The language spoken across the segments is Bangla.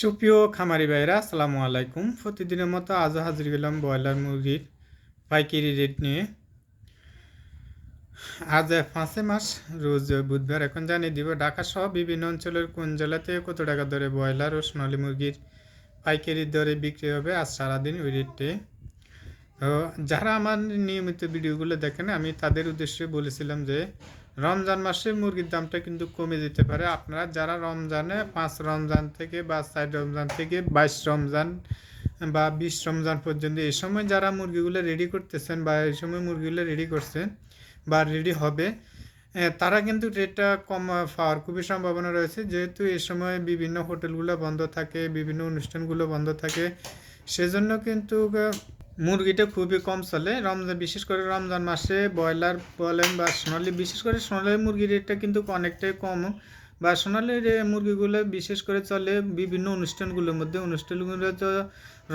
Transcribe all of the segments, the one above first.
সুপ্রিয় খামারি ভাইরা আসসালামু আলাইকুম। প্রতিদিনের মতো আজও হাজির গেলাম ব্রয়লার মুরগির পাইকারি রেট নিয়ে। আজ পাঁচে মাস রোজ বুধবার। এখন জানিয়ে দিব, ঢাকা সহ বিভিন্ন অঞ্চলের কোন জেলাতে কত টাকা দরে ব্রয়লার ও সোনালী মুরগির পাইকারি দরে বিক্রি হবে আজ সারাদিন ওই রেটে? যারা আমার নিয়মিত ভিডিওগুলো দেখেন, আমি তাদের উদ্দেশ্যে বলেছিলাম যে রমজান মাসে মুরগির দামটা কিন্তু কমে যেতে পারে। আপনারা যারা রমজানে পাঁচ রমজান থেকে বা চার রমজান থেকে বাইশ রমজান বা বিশ রমজান পর্যন্ত এই সময় যারা মুরগিগুলো রেডি করতেছেন বা এই সময় মুরগিগুলো রেডি করছেন বা রেডি হবে তারা কিন্তু রেটটা কম পাওয়ার খুবই সম্ভাবনা রয়েছে। যেহেতু এই সময় বিভিন্ন হোটেলগুলো বন্ধ থাকে, বিভিন্ন অনুষ্ঠানগুলো বন্ধ থাকে, সেজন্য কিন্তু মুরগিটা খুবই কম চলে। রমজান, বিশেষ করে রমজান মাসে ব্রয়লার বলেন বা সোনালি, বিশেষ করে সোনালি মুরগির রেটটা কিন্তু অনেকটাই কম। বা সোনালি মুরগিগুলো বিশেষ করে চলে বিভিন্ন অনুষ্ঠানগুলোর মধ্যে। অনুষ্ঠানগুলো তো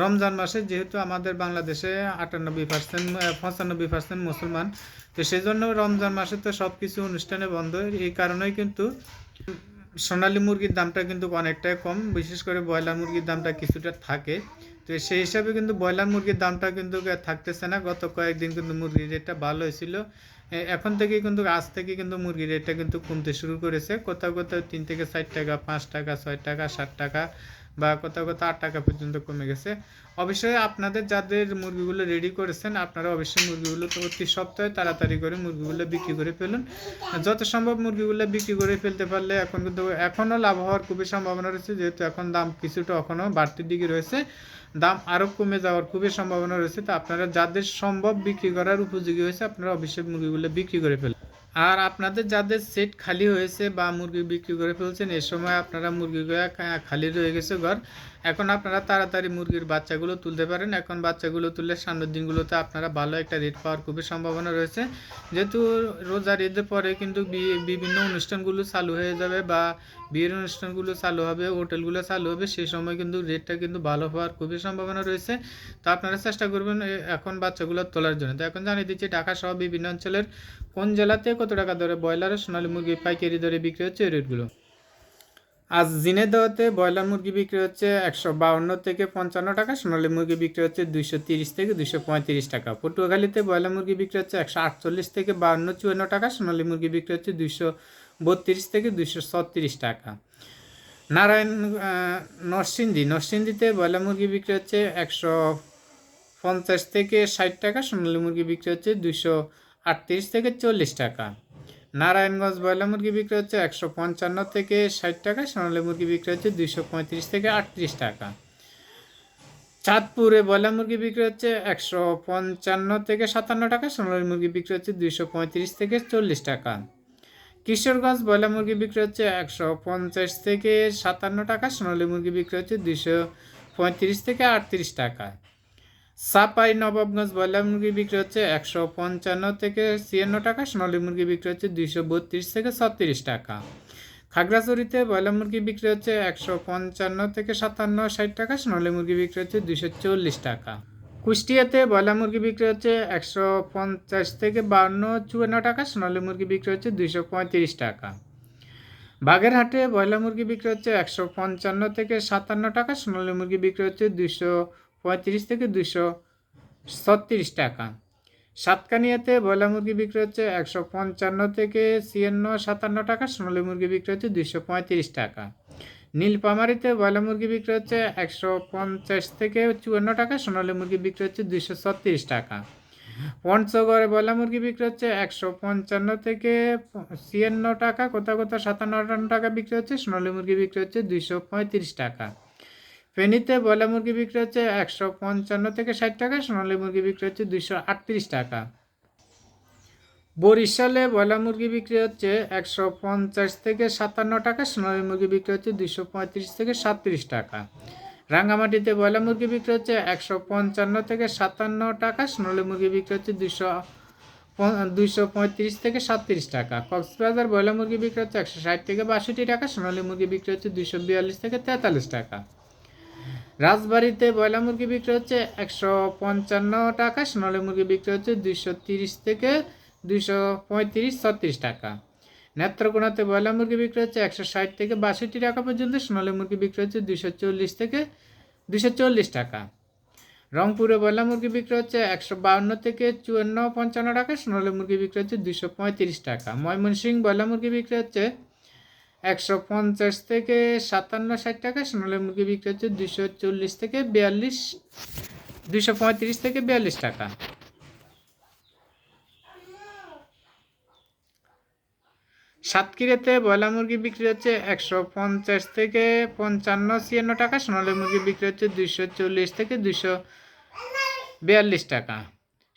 রমজান মাসে যেহেতু আমাদের বাংলাদেশে আটানব্বই পার্সেন্ট পঁচানব্বই পার্সেন্ট মুসলমান। তো সেই জন্য রমজান মাসে তো সব কিছু অনুষ্ঠানে বন্ধ। এই কারণেই কিন্তু সোনালী মুরগির দামটা কিন্তু অনেকটাই কম, বিশেষ করে ব্রয়লার মুরগির দামটা কিছুটা থাকে। তো সেই হিসাবে কিন্তু ব্রয়লার মুরগির দামটা কিন্তু থাকতেছে না। গত কয়েকদিন কিন্তু মুরগির রেটটা ভালো হয়েছিল। এখন থেকে কিন্তু, আজ থেকে কিন্তু মুরগির রেটটা কিন্তু কমতে শুরু করেছে। কোথাও কোথাও তিন থেকে চার টাকা, পাঁচ টাকা, ছয় টাকা, সাত টাকা। বা কোথাও কোথাও আট টাকা পর্যন্ত কমে গেছে। অবশ্যই আপনাদের যাদের মুরগিগুলো রেডি করেছেন, আপনারা অবশ্যই মুরগিগুলো তো অতি সপ্তাহে তাড়াতাড়ি করে মুরগিগুলো বিক্রি করে ফেলুন। যত সম্ভব মুরগিগুলো বিক্রি করে ফেলতে পারলে এখন কিন্তু এখনও লাভ হওয়ার খুবই সম্ভাবনা রয়েছে, যেহেতু এখন দাম কিছুটা এখনও বাড়তির দিকে রয়েছে। দাম আরও কমে যাওয়ার খুবই সম্ভাবনা রয়েছে। তো আপনারা যাদের সম্ভব বিক্রি করার উপযোগী হয়েছে, আপনারা অবশ্যই মুরগিগুলো বিক্রি করে ফেলুন। আর আপনাদের যাদের সেট খালি হয়েছে বা মুরগি বিক্রি করে ফেলছেন, এ সময় আপনারা মুরগিগুলো খালি রয়ে গেছে ঘর। এখন আপনারা তাড়াতাড়ি মুরগির বাচ্চাগুলো তুলতে পারেন। এখন বাচ্চাগুলো তুললে সামনের দিনগুলোতে আপনারা ভালো একটা রেট পাওয়ার খুবই সম্ভাবনা রয়েছে। যেহেতু রোজার ঈদের পরে কিন্তু বিভিন্ন অনুষ্ঠানগুলো চালু হয়ে যাবে বা বিয়ের অনুষ্ঠানগুলো চালু হবে, হোটেলগুলো চালু হবে সেই সময় কিন্তু রেটটা কিন্তু ভালো হওয়ার খুবই সম্ভাবনা রয়েছে। তো আপনারা চেষ্টা করবেন এখন বাচ্চাগুলো তোলার জন্য। তো এখন জানিয়ে দিচ্ছি ঢাকা সহ বিভিন্ন অঞ্চলের কোন জেলাতে কত টাকা দরে ব্রয়লার সোনালী মুরগি পাইকারি দরে বিক্রি হচ্ছে এই রেটগুলো? আজ জিনেদাওয়াতে ব্রয়লার মুরগি বিক্রি হচ্ছে একশো বাউন্ন থেকে পঞ্চান্ন টাকা, সোনালী মুরগি বিক্রি হচ্ছে দুইশো তিরিশ থেকে দুইশো পঁয়ত্রিশ টাকা। পটুয়াখালীতে ব্রয়লার মুরগি বিক্রি হচ্ছে একশো আটচল্লিশ থেকে বাউন্ন চুয়ান্ন টাকা, সোনালী মুরগি বিক্রি হচ্ছে দুইশো বত্রিশ থেকে দুইশো ছত্রিশ টাকা। নারায়ণ নরসিংদী, নরসিংদীতে ব্রয়লার মুরগি বিক্রি হচ্ছে একশো পঞ্চাশ থেকে ষাট টাকা, সোনালী মুরগি বিক্রি হচ্ছে দুইশো আটত্রিশ থেকে চল্লিশ টাকা। নারায়ণগঞ্জ ব্রয়লার মুরগি বিক্রি হচ্ছে একশো পঞ্চান্ন থেকে ষাট টাকা, সোনালী মুরগি বিক্রি হচ্ছে দুইশো পঁয়ত্রিশ থেকে আটত্রিশ টাকা। চাঁদপুরে ব্রয়লার মুরগি বিক্রি হচ্ছে একশো পঞ্চান্ন থেকে সাতান্ন টাকা, সোনালী মুরগি বিক্রি হচ্ছে দুইশো পঁয়ত্রিশ থেকে চল্লিশ টাকা। কিশোরগঞ্জ ব্রয়লার মুরগি বিক্রি হচ্ছে একশো পঞ্চাশ থেকে সাতান্ন টাকা, সোনালী মুরগি বিক্রি হচ্ছে দুইশো পঁয়ত্রিশ থেকে আটত্রিশ টাকা। সাপাই নবাবগঞ্জ ব্রয়লার মুরগি বিক্রি হচ্ছে একশো পঞ্চান্ন থেকে ছিয়ান্ন টাকা, সোনালী মুরগি বিক্রি হচ্ছে দুইশো বত্রিশ থেকে ছত্রিশ টাকা। খাগড়াছড়িতে ব্রয়লার মুরগি বিক্রি হচ্ছে একশো পঞ্চান্ন থেকে সাতান্ন ষাট টাকা, সোনালী মুরগি বিক্রি হচ্ছে দুইশো চল্লিশ টাকা। কুষ্টিয়াতে ব্রয়লার মুরগি বিক্রি হচ্ছে একশো পঞ্চাশ থেকে বান্ন চুয়ান্ন টাকা, সোনালী মুরগি বিক্রি হচ্ছে দুইশো পঁয়ত্রিশ টাকা। বাগেরহাটে ব্রয়লার মুরগি বিক্রি হচ্ছে একশো পঞ্চান্ন থেকে সাতান্ন টাকা, সোনালী মুরগি বিক্রি হচ্ছে দুইশো পঁয়ত্রিশ থেকে দুশো ছত্রিশ টাকা। সাতকানিয়াতে ব্রয়লার মুরগি বিক্রি হচ্ছে একশো পঞ্চান্ন থেকে ছিয়ান্ন সাতান্ন টাকা, সোনালী মুরগি বিক্রি হচ্ছে দুশো পঁয়ত্রিশ টাকা। নীলপামারিতে ব্রয়লার মুরগি বিক্রি হচ্ছে একশো পঞ্চাশ থেকে চুয়ান্ন টাকা, সোনালী মুরগি বিক্রি হচ্ছে দুশো ছত্রিশ টাকা। পঞ্চগড়ে ব্রয়লার মুরগি বিক্রি হচ্ছে একশো পঞ্চান্ন থেকে ছিয়ান্ন টাকা কোথাও কোথাও সাতান্ন আটান্ন টাকা বিক্রি হচ্ছে, সোনালী মুরগি বিক্রি হচ্ছে দুইশো পঁয়ত্রিশ টাকা। ফেনীতে ব্রয়লার মুরগি বিক্রি হচ্ছে একশো পঞ্চান্ন থেকে ষাট টাকা, সোনালী মুরগি বিক্রি হচ্ছে দুইশো আটত্রিশ টাকা। বরিশালে ব্রয়লার মুরগি বিক্রি হচ্ছে একশো পঞ্চাশ থেকে সাতান্ন টাকা, সোনালী মুরগি বিক্রি হচ্ছে দুইশো পঁয়ত্রিশ থেকে সাতত্রিশ টাকা। রাঙ্গামাটিতে ব্রয়লার মুরগি বিক্রি হচ্ছে একশো পঞ্চান্ন থেকে সাতান্ন টাকা, সোনালী মুরগি বিক্রি হচ্ছে দুইশো দুইশো পঁয়ত্রিশ থেকে সাতত্রিশ টাকা। কক্সবাজার ব্রয়লার মুরগি বিক্রি হচ্ছে একশো ষাট থেকে বাষট্টি টাকা, সোনালী মুরগি বিক্রি হচ্ছে দুইশো বিয়াল্লিশ থেকে তেতাল্লিশ টাকা। রাজবাড়িতে ব্রয়লার মুরগি বিক্রি হচ্ছে একশো পঞ্চান্ন টাকা, সোনালী মুরগি বিক্রি হচ্ছে দুইশো তিরিশ থেকে দুইশো পঁয়ত্রিশ, ছত্রিশ টাকা। নেত্রকোনাতে ব্রয়লার মুরগি বিক্রি হচ্ছে একশো ষাট থেকে বাষট্টি টাকা পর্যন্ত, সোনালী মুরগি বিক্রি হচ্ছে দুশো চল্লিশ থেকে দুশো চল্লিশ টাকা। রংপুরে ব্রয়লার মুরগি বিক্রি হচ্ছে একশো বাউন্ন থেকে চুয়ান্ন পঞ্চান্ন টাকা, সোনালী মুরগি বিক্রি হচ্ছে দুশো পঁয়ত্রিশ টাকা। ময়মনসিংহ ব্রয়লার মুরগি বিক্রি হচ্ছে একশো পঞ্চাশ থেকে সাতান্ন ষাট টাকা, সোনালী মুরগি বিক্রি হচ্ছে দুশো চল্লিশ থেকে বিয়াল্লিশ দুশো পঁয়ত্রিশ থেকে বিয়াল্লিশ টাকা। সাতক্ষীরাতে ব্রয়লার মুরগি বিক্রি হচ্ছে একশো পঞ্চাশ থেকে পঞ্চান্ন, ছিয়ান্ন টাকা, সোনালী মুরগি বিক্রি হচ্ছে দুশো চল্লিশ থেকে দুশো বিয়াল্লিশ টাকা।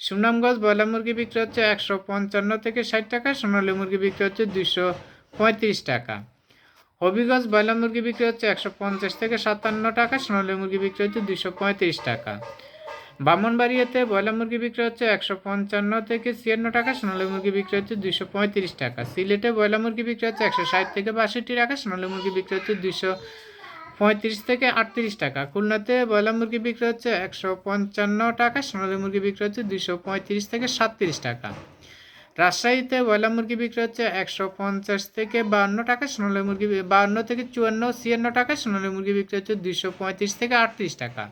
সুনামগঞ্জ ব্রয়লার মুরগি বিক্রি হচ্ছে একশো পঞ্চান্ন থেকে ষাট টাকা, সোনালী মুরগি বিক্রি হচ্ছে দুশো পঁয়ত্রিশ টাকা। হবিগঞ্জ ব্রয়লার মুরগি বিক্রি হচ্ছে একশো পঞ্চাশ থেকে সাতান্ন টাকা, সোনালী মুরগি বিক্রি হচ্ছে দুশো পঁয়ত্রিশ টাকা। ব্রাহ্মণবাড়িয়াতে ব্রয়লার মুরগি বিক্রি হচ্ছে একশো পঞ্চান্ন থেকে ছিয়ান্ন টাকা, সোনালী মুরগি বিক্রি হচ্ছে দুশো পঁয়ত্রিশ টাকা। সিলেটে ব্রয়লার মুরগি বিক্রি হচ্ছে একশো ষাট থেকে বাষট্টি টাকা, সোনালী মুরগি বিক্রি হচ্ছে দুশো পঁয়ত্রিশ থেকে আটত্রিশ টাকা। খুলনাতে ব্রয়লার মুরগি বিক্রি হচ্ছে একশো পঞ্চান্ন টাকা, সোনালী মুরগি বিক্রি হচ্ছে দুশো পঁয়ত্রিশ থেকে সাতত্রিশ টাকা। রাজশাহীতে ব্রয়লার মুরগি বিক্রি হচ্ছে একশো পঞ্চাশ থেকে বান্ন টাকা সোনালী মুরগি বান্ন থেকে চুয়ান্ন, ছিয়ান্ন টাকা সোনালী মুরগি বিক্রি হচ্ছে দুশো পঁয়ত্রিশ থেকে আটত্রিশ টাকা।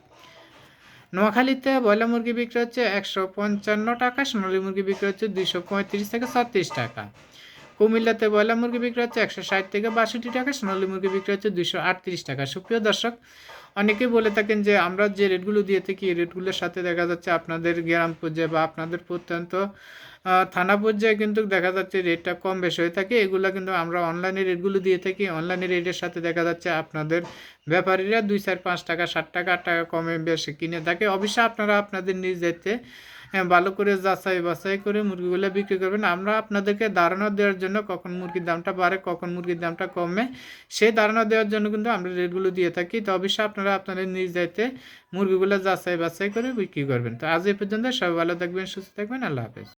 নোয়াখালীতে ব্রয়লার মুরগি বিক্রি হচ্ছে একশো পঞ্চান্ন টাকা সোনালী মুরগি বিক্রি হচ্ছে দুশো পঁয়ত্রিশ থেকে ছত্রিশ টাকা। কুমিল্লাতে ব্রয়লার মুরগি বিক্রি হচ্ছে একশো ষাট থেকে বাষট্টি টাকা, সোনালী মুরগি বিক্রি হচ্ছে দুশো আটত্রিশ টাকা। সুপ্রিয় দর্শক, অনেকেই বলে থাকেন যে আমরা যে রেটগুলো দিয়ে থাকি, এই রেটগুলোর সাথে দেখা যাচ্ছে আপনাদের গ্রাম পর্যায়ে বা আপনাদের প্রত্যন্ত থানা পর্যায়ে কিন্তু দেখা যাচ্ছে রেটটা কম বেশি হয়ে থাকে। এগুলো কিন্তু আমরা অনলাইনে রেটগুলো দিয়ে থাকি। অনলাইনে রেটের সাথে দেখা যাচ্ছে আপনাদের ব্যাপারীরা দুই চার পাঁচ টাকা, ষাট টাকা, আট টাকা কমে বেশি কিনে থাকে। অবশ্যই আপনারা আপনাদের নিজ দায়িত্বে ভালো করে যাচাই বাছাই করে মুরগিগুলো বিক্রি করবেন। আমরা আপনাদেরকে ধারণা দেওয়ার জন্য কখন মুরগির দামটা বাড়ে, কখন মুরগির দামটা কমে, সেই ধারণা দেওয়ার জন্য কিন্তু আমরা রেটগুলো দিয়ে থাকি। তো অবশ্যই আপনারা আপনাদের নিজ দায়িত্বে মুরগিগুলো যাচাই বাছাই করে বিক্রি করবেন। তো আজ এই পর্যন্ত সবাই ভালো থাকবেন, সুস্থ থাকবেন। আল্লাহ হাফেজ।